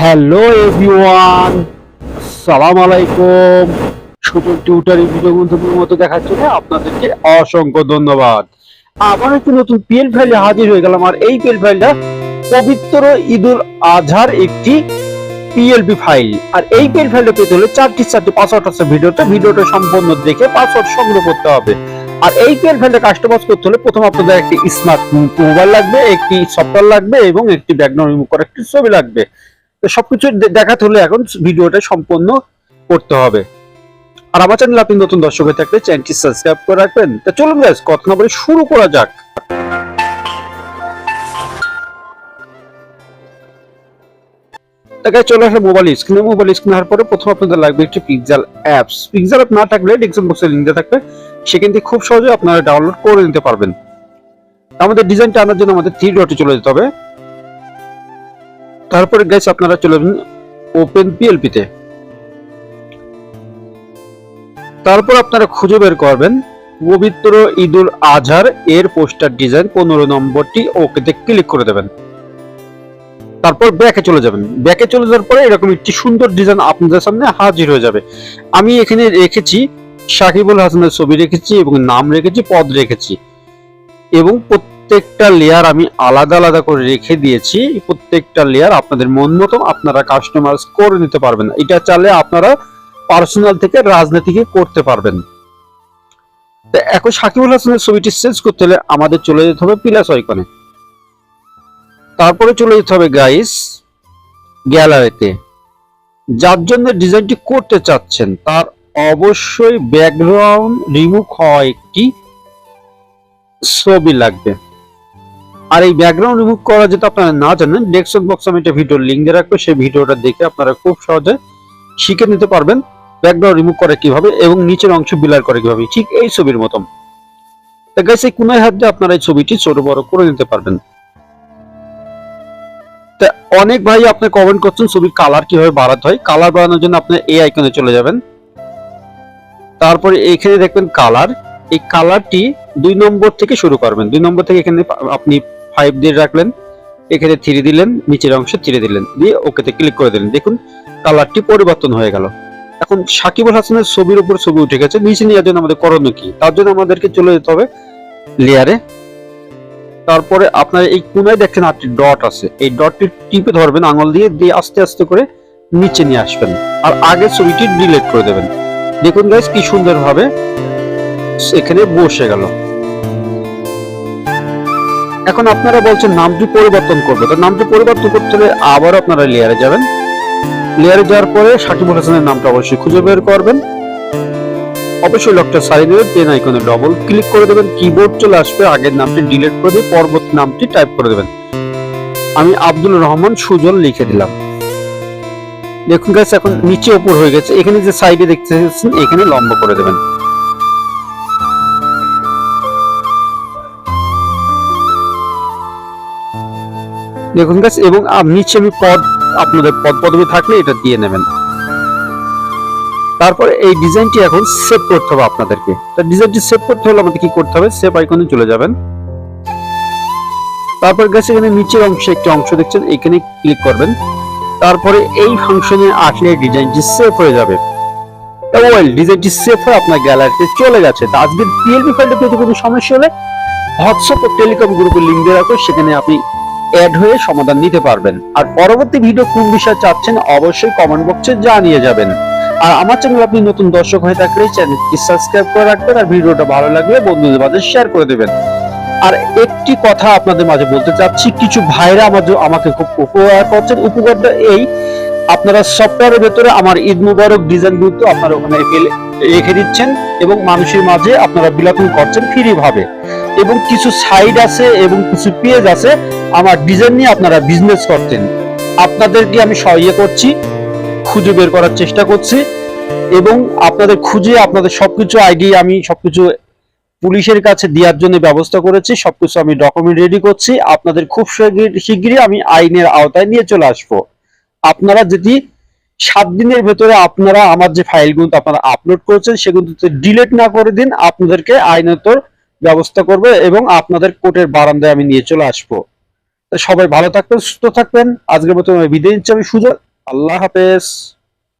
Hello everyone সালাম আলাইকুম ছোট টিউটারি ভিডিও বন্ধুদের মতো দেখার জন্য আপনাদেরকে অসংখ্য ধন্যবাদ। আবার একটি নতুন পিএল ফাইলে হাজির হয়ে গেলাম, আর এই পিএল ফাইলটা পবিত্র ঈদুল আজহার একটি পিএলপি ফাইল আর এই পিএল ফাইলটা পেতে হলে চারটি চারটি পাসওয়ার্ড আছে ভিডিওটা ভিডিওটা সম্পূর্ণ দেখে পাসওয়ার্ড সংগ্রহ করতে হবে। আর এই পিএল ফাইলটা কাস্টমাইজ করতে হলে প্রথম আপনাদের একটি স্মার্ট মোবাইল লাগবে, একটি সফটওয়্যার লাগবে এবং একটি ব্যাকগ্রাউন্ড রিমুভ করার একটি ছবি লাগবে। তো সবকিছু দেখাতে হলে এখন ভিডিওটা সম্পূর্ণ করতে হবে। আর আমার চ্যানেল আপনি নতুন দর্শক হয়ে থাকলে চ্যানেলটি সাবস্ক্রাইব করে রাখবেন। তা চলুন গাইস কথা না বলে শুরু করা যাক। তাকে চলে আসলে মোবাইল স্ক্রিনে মোবাইল স্ক্রিনে হওয়ার পরে প্রথম আপনাদের লাগবে একটি পিক্সেল অ্যাপস পিক্সেল অ্যাপ না থাকলে ডিসক্রিপশন বক্সে লিঙ্ক থাকবে। সেখান থেকে খুব সহজে আপনারা ডাউনলোড করে নিতে পারবেন। আমাদের ডিজাইনটা আনার জন্য আমাদের থ্রি ডটে চলে যেতে হবে। তারপরে গাইস আপনারা চলে যাবেন ওপেন পিএলপি তে। তারপর আপনারা খুঁজে বের করবেন পবিত্র ঈদুল আজহার এর পোস্টার ডিজাইন পনেরো নম্বরটি, ওকেতে ক্লিক করে দেবেন। তারপর ব্যাকে চলে যাবেন। ব্যাকে চলে যাওয়ার পরে এরকম একটি সুন্দর ডিজাইন আপনাদের সামনে হাজির হয়ে যাবে। আমি এখানে রেখেছি সাকিবুল হাসানের ছবি রেখেছি এবং নাম রেখেছি, পদ রেখেছি। এবং প্রত্যেকটা লেয়ার আমি আলাদা আলাদা করে রেখে দিয়েছি। প্রত্যেকটা লেয়ার আপনাদের মন মতো আপনারা কাস্টমাইজ করে নিতে পারবেন। এটা চালে আপনারা পার্সোনাল থেকে রাজনীতিকে করতে পারবেন। তো এখন সাকিবুল হাসানের ছবিটি সেন্স করতে হলে আমাদের চলে যেতে হবে প্লাস আইকনে তারপরে চলে যেতে হবে গাইস গ্যালারিতে যার জন্য ডিজাইনটি করতে চাচ্ছেন, তার অবশ্যই ব্যাকগ্রাউন্ড রিমুভ হওয়া একটি ছবি লাগবে। আর এই ব্যাকগ্রাউন্ড রিমুভ করা যেটা আপনারা না জানেন ডেস্কটপ বক্সে আমি একটা ভিডিও লিঙ্ক দিয়ে রাখব, সেই ভিডিওটা দেখে আপনারা খুব সহজে শিখে নিতে পারবেন ব্যাকগ্রাউন্ড রিমুভ করে কীভাবে এবং নিচের অংশ বিলার করে কীভাবে, ঠিক এই ছবির মতন। গাইস এই কোনায় হাত দিয়ে আপনারা এই ছবিটি ছোট বড় করে নিতে পারবেন। তা অনেক ভাই আপনি কমেন্ট করছেন ছবির কালার কীভাবে বাড়াতে হয় কালার বাড়ানোর জন্য আপনি এই আইকনে চলে যাবেন। তারপরে এইখানে দেখবেন কালার এই কালারটি দুই নম্বর থেকে শুরু করবেন। দুই নম্বর থেকে এখানে আপনি ফাইভ দিয়ে রাখলেন, এখানে থ্রি দিলেন, নিচের অংশে থ্রি দিলেন, দিয়ে ওকেতে ক্লিক করে দিলেন। দেখুন, কালারটি পরিবর্তন হয়ে গেল। এখন সাকিবুল হাসানের ছবির উপর ছবি উঠে গেছে। নিচে নেওয়ার জন্য আমাদের করণীয় কি? তার জন্য আমাদেরকে চলে যেতে হবে লেয়ারে তারপরে আপনার এই কোনায় দেখেন আটটি ডট আছে। এই ডটটি টিপে ধরবেন, আঙুল দিয়ে দিয়ে আস্তে আস্তে করে নিচে নিয়ে আসবেন। আর আগের ছবিটি ডিলিট করে দেবেন। দেখুন গাইস কি সুন্দর ভাবে এখানে বসে গেল। এখন আপনারা বলছেন নামটি পরিবর্তন করবে। তো নামটি পরিবর্তন করতে হলে আবার আপনারা লেয়ারে যাবেন। লেয়ারে যাওয়ার পরে সাকিবুল হাসানের নামটা অবশ্যই খুঁজে বের করবেন। অবশ্যই লকটা সারিয়ে দেবেন পেন আইকনে ডবল ক্লিক করে দেবেন কিবোর্ড চলে আসবে, আগের নামটি ডিলিট করে দিয়ে পরবর্তী নামটি টাইপ করে দেবেন। আমি আব্দুল রহমান সুজন লিখে দিলাম। দেখুন গাছ এখন নিচে উপর হয়ে গেছে। এখানে যে সাইডে দেখতে এখানে লম্বা করে দেবেন। দেখুন গাছ এবং নিচে আমি পদ, আপনাদের পদ পদবি থাকলে এটা দিয়ে নেবেন। তারপরে এই ডিজাইনটি এখন সেভ করতে হবে আপনাদেরকে। তা ডিজাইনটি সেভ করতে হলে আমাদের কি করতে হবে? সেভ আইকনে চলে যাবেন। তারপর গেছে এখানে নিচের অংশে একটি অংশ দেখছেন, এখানে ক্লিক করবেন। তারপরে এই ফাংশনে আসলে ডিজাইনটি সেভ হয়ে যাবে। ওয়েল ডিজাইনটি সেভ হয়ে আপনার গ্যালারিতে চলে গেছে। তা আজকের পিএলপি ফাইলটা পেতে কোনো সমস্যা হলে হোয়াটসঅ্যাপ ও টেলিকম গ্রুপের লিঙ্ক দিয়ে রাখো সেখানে আপনি অ্যাড হয়ে সমাধান নিতে পারবেন। আর পরবর্তী ভিডিও কোন বিষয়ে চাচ্ছেন অবশ্যই কমেন্ট বক্সে জানিয়ে যাবেন। আর আমার চ্যানেল আপনি নতুন দর্শক হয়ে থাকলে চ্যানেলটি সাবস্ক্রাইব করে রাখবেন আর ভিডিওটা ভালো লাগলে বন্ধুদের মাঝে শেয়ার করে দেবেন। আর একটি কথা আপনাদের মাঝে বলতে চাচ্ছি, কিছু ভাইরা আমাদের আমাকে খুব উপকার করছেন। উপকারটা এই, আপনারা সফটওয়্যারের ভেতরে আমার ঈদ মুবারক ডিজাইনগুলো আপনারা ওখানে রেখে দিচ্ছেন এবং মানুষের মাঝে আপনারা বিলাপন করছেন ফ্রি ভাবে। এবং কিছু সাইড আছে এবং কিছু পেজ আছে আমার ডিজাইন নিয়ে আপনারা বিজনেস করতেন। আপনাদেরকে আমি সহায় করছি, খুঁজে বের করার চেষ্টা করছি এবং আপনাদের খুঁজে আপনাদের সবকিছু আইডি আমি সবকিছু পুলিশের কাছে দেওয়ার জন্য ব্যবস্থা করেছি, সবকিছু আমি ডকুমেন্ট রেডি করছি। আপনাদের খুব শিগগিরই আমি আইনের আওতায় নিয়ে চলে আসব। আপনারা যদি সাত দিনের ভেতরে আপনারা আমার যে ফাইলগুলো আপনারা আপলোড করেছেন, সেগুলো ডিলিট না করে দিন, আপনাদেরকে আইনত ব্যবস্থা করবে এবং আপনাদের কোর্টের বারান্দায় আমি নিয়ে চলে আসব। সবাই ভালো থাকবেন সুস্থ থাকবেন। আজকের মতো বিদায় নিচ্ছি আমি সুযোগ আল্লাহ হাফেজ।